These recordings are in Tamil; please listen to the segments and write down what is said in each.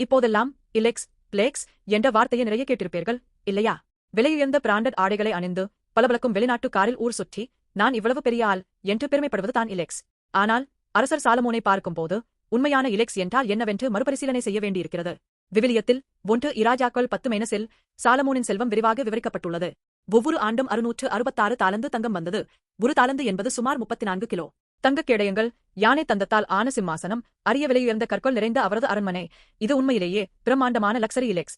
இப்போதெல்லாம் இலெக்ஸ் பிளேக்ஸ் என்ற வார்த்தையை நிறைய கேட்டிருப்பீர்கள் இல்லையா? விலையுயர்ந்த பிராண்டட் ஆடைகளை அணிந்து பலபலக்கும் வெளிநாட்டு காரில் ஊர் சுற்றி நான் இவ்வளவு பெரிய ஆள் என்று பெருமைப்படுவது தான் இலெக்ஸ். ஆனால் அரசர் சாலமோனை பார்க்கும்போது உண்மையான இலெக்ஸ் என்றால் என்னவென்று மறுபரிசீலனை செய்ய வேண்டியிருக்கிறது. விவிலியத்தில் ஒன்று இராஜாக்கள் பத்து மைனஸில் சாலமோனின் செல்வம் விரிவாக விவரிக்கப்பட்டுள்ளது. ஒவ்வொரு ஆண்டும் அறுநூற்று அறுபத்தாறு தாலந்து தங்கம் வந்தது. ஒரு தாலந்து என்பது சுமார் முப்பத்தி நான்கு கிலோ. தங்கக் கேடயங்கள் யானை தந்தத்தால் ஆன சிம்மாசனம் அரிய விலையுயர்ந்த கற்கொள் நிறைந்த அவரது அரண்மனை. இது உண்மையிலேயே பிரம்மாண்டமான லக்ஸரி இலெக்ஸ்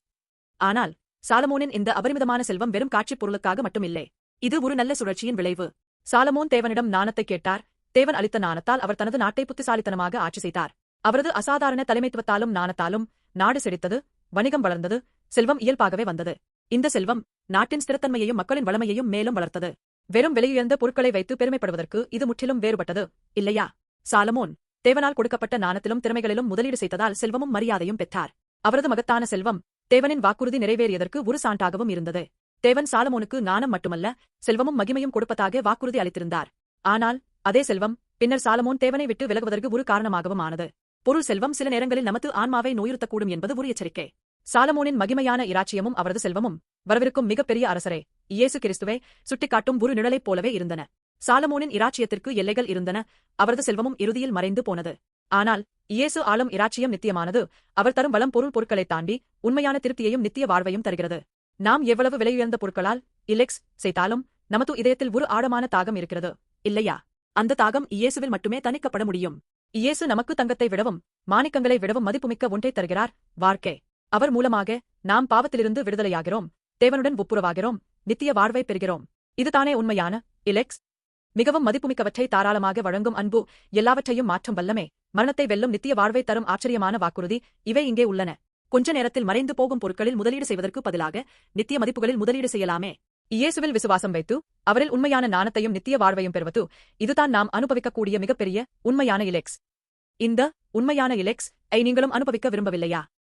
ஆனால் சாலமோனின் இந்த அபரிமிதமான செல்வம் வெறும் காட்சிப் பொருளுக்காக மட்டுமில்லை. இது ஒரு நல்ல சுழற்சியின் விளைவு. சாலமோன் தேவனிடம் நாணத்தை கேட்டார். தேவன் அளித்த நாணத்தால் அவர் தனது நாட்டை புத்திசாலித்தனமாக ஆட்சி செய்தார். அவரது அசாதாரண தலைமைத்துவத்தாலும் நாணத்தாலும் நாடு செழித்தது வணிகம் வளர்ந்தது செல்வம் இயல்பாகவே வந்தது. இந்த செல்வம் நாட்டின் ஸ்திரத்தன்மையையும் மக்களின் வளமையையும் மேலும் வளர்த்தது. வெறும் விலையுயர்ந்த பொருட்களை வைத்து பெருமைப்படுவதற்கு இது முற்றிலும் வேறுபட்டது இல்லையா? சாலமோன் தேவனால் கொடுக்கப்பட்ட நாணத்திலும் திறமைகளிலும் முதலீடு செய்ததால் செல்வமும் மரியாதையும் பெற்றார். அவரது மகத்தான செல்வம் தேவனின் வாக்குறுதி நிறைவேறியதற்கு ஒரு சான்றாகவும் இருந்தது. தேவன் சாலமோனுக்கு நாணம் மட்டுமல்ல செல்வமும் மகிமையும் கொடுப்பதாக வாக்குறுதி அளித்திருந்தார். ஆனால் அதே செல்வம் பின்னர் சாலமோன் தேவனை விட்டு விலகுவதற்கு ஒரு காரணமாகவும் ஆனது. பொருள் செல்வம் சில நேரங்களில் நமது ஆன்மாவை நோயுறுத்தக்கூடும் என்பது ஒரு எச்சரிக்கை. சாலமோனின் மகிமையான இராச்சியமும் அவரது செல்வமும் வரவிருக்கும் மிகப்பெரிய அரசரே. இயேசு கிறிஸ்துவை சுட்டிக்காட்டும் ஒரு நிழலைப் போலவே இருந்தன. சாலமோனின் இராச்சியத்திற்கு எல்லைகள் இருந்தன. அவரது செல்வமும் இறுதியில் மறைந்து போனது. ஆனால் இயேசு ஆளும் இராச்சியம் நித்தியமானது. அவர் தரும் வளம் பொருள் பொருட்களைத் தாண்டி உண்மையான திருப்தியையும் நித்திய வாழ்வையும் தருகிறது. நாம் எவ்வளவு விலையுயர்ந்த பொருட்களால் இலெக்ஸ் செய்தாலும் நமது இதயத்தில் ஒரு ஆழமான தாகம் இருக்கிறது. இல்லையா? அந்த தாகம் இயேசுவில் மட்டுமே தணிக்கப்பட முடியும். இயேசு நமக்கு தங்கத்தை விடவும் மாணிக்கங்களை விடவும் மதிப்புமிக்க ஒன்றை தருகிறார். வாழ்க்கை. அவர் மூலமாக நாம் பாவத்திலிருந்து விடுதலையாகிறோம். தேவனுடன் ஒப்புரவாகிறோம். நித்திய வாழ்வை பெறுகிறோம். இதுதானே உண்மையான இலெக்ஸ் மிகவும் மதிப்புமிக்கவற்றை தாராளமாக வழங்கும் அன்பு எல்லாவற்றையும் மாற்றும் வல்லமே. மரணத்தை வெல்லும் நித்திய வாழ்வை தரும் ஆச்சரியமான வாக்குறுதி இவை இங்கே உள்ளன. கொஞ்ச நேரத்தில் மறைந்து போகும் பொருட்களில் முதலீடு செய்வதற்கு பதிலாக நித்திய மதிப்புகளில் முதலீடு செய்யலாமே. இயேசுவில் விசுவாசம் வைத்து அவரில் உண்மையான நாணத்தையும் நித்திய வாழ்வையும் பெறுவது இதுதான் நாம் அனுபவிக்கக்கூடிய மிகப்பெரிய உண்மையான இலெக்ஸ். இந்த உண்மையான இலெக்ஸ் ஐ நீங்களும் அனுபவிக்க விரும்பவில்லையா?